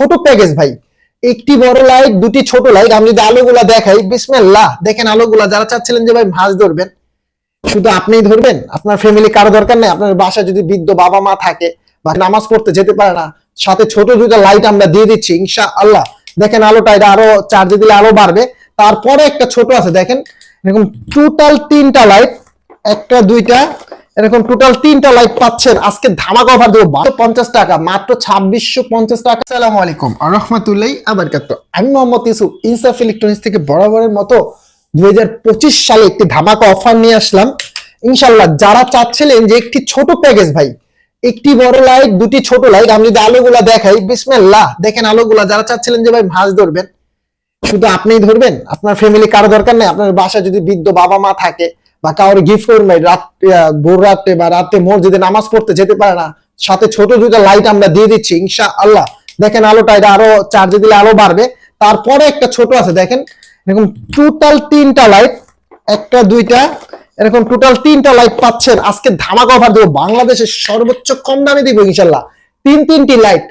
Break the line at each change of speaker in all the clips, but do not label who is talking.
ছোট প্যাকেজ ভাই। একটি বড় লাইট দুটি ছোট লাইট আমি যদি আলোগুলা দেখাই, বিসমিল্লাহ, দেখেন আলোগুলা, যারা চাচ্ছিলেন যে ভাই মাছ ধরবেন, শুধু আপনিই ধরবেন? আপনার ফ্যামিলি কারও দরকার নেই? আপনার বাসায় যদি বৃদ্ধ বাবা মা থাকে বা নামাজ পড়তে যেতে পারে না, সাথে ছোট দুটো লাইট আমরা দিয়ে দিচ্ছি ইনশা আল্লাহ দেখেন আলোটা এটা আরও চার্জে দিলে আলো বাড়বে। তারপরে একটা ছোট আছে, দেখেন। এরকম টোটাল তিনটা লাইট একটা, দুইটা এরকম টোটাল তিনটা লাইট পাচ্ছেন। আজকে ধামাকা অফার দেবো। বারো পঞ্চাশ টাকা মাত্র ছাব্বিশশো পঞ্চাশ টাকা। সালাম আলাইকুম। রহমতুল্লাহ আবার কাত আমি মোহাম্মদ ইউসুফ ইনসাফ ইলেকট্রনিক্স থেকে বরাবরের মতো দুই সালে একটি ধামাকা অফার নিয়ে আসলাম। ইনশাল্লাহ যারা চাচ্ছিলেন যে একটি ছোট প্যাকেজ ভাই একটি বড় লাইট দুটি ছোট লাইট আমি যদি আলোগুলা দেখাই বিসমিল্লাহ দেখেন আলোগুলা যারা চাচ্ছিলেন যে ভাই মাছ ধরবেন শুধু আপনিই ধরবেন? আপনার ফ্যামিলি কারও দরকার নেই আপনার বাসায় যদি বৃদ্ধ বাবা মা থাকে বা কারোর গিফট করবেন ভাই, রাত ভোর রাতে বা রাতে মসজিদে নামাজ পড়তে যেতে পারে না। সাথে ছোট দুটো লাইট আমরা দিয়ে দিচ্ছি ইনশা আল্লাহ দেখেন আলোটা এটা আরও চার্জে দিলে আলো বাড়বে। তারপরে একটা ছোট আছে, দেখেন। এরকম টোটাল তিনটা লাইট একটা, দুইটা, এরকম টোটাল তিনটা লাইট পাচ্ছেন। আজকে ধামাকা অফার দেবো, বাংলাদেশের সর্বোচ্চ কম দামে দিব ইনশাল্লাহ তিন তিনটি লাইট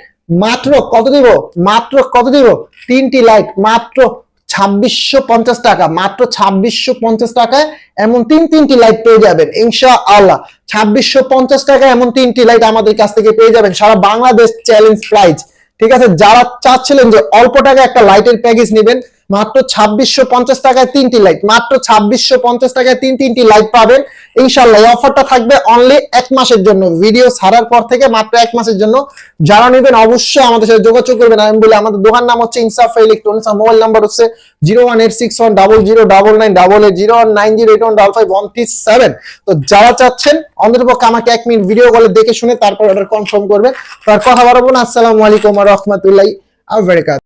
মাত্র কত দিব? মাত্র কত দিব? তিনটি লাইট মাত্র ছাব্বিশশো পঞ্চাশ টাকা, মাত্র ছাব্বিশশো পঞ্চাশ টাকায় এমন তিন তিনটি লাইট পেয়ে যাবেন ইনশা আল্লাহ ছাব্বিশশো পঞ্চাশ টাকা এমন তিনটি লাইট আমাদের কাছ থেকে পেয়ে যাবেন, সারা বাংলাদেশ চ্যালেঞ্জ প্রাইজ ঠিক আছে, যারা চাচ্ছিলেন যে অল্প টাকায় একটা লাইটের প্যাকেজ নেবেন মাত্র ছাব্বিশশো পঞ্চাশ টাকায় তিনটি লাইট মাত্র ছাব্বিশশো পঞ্চাশ টাকায় তিন তিনটি লাইট পাবেন। ইনশাল্লাহ অফারটা থাকবে অনলি এক মাসের জন্য। ভিডিও ছাড়ার পর থেকে মাত্র এক মাসের জন্য। যারা নেবেন অবশ্যই আমাদের সাথে যোগাযোগ করবেন। আমি বলি আমাদের দোকান নাম হচ্ছে ইনসাফ ইলেকট্রনিক্স আর মোবাইল নাম্বার হচ্ছে zero one eight six one double zero double nine double eight zero one nine zero eight one double five one three seven তো যারা চাচ্ছেন অন্ততপক্ষে আমাকে এক মিনিট ভিডিও কলে দেখে শুনে তারপর অর্ডার কনফার্ম করবেন। তার কথা বাড়াবো না। আসসালামু আলাইকুম রহমতুল্লাহ আবরাকাত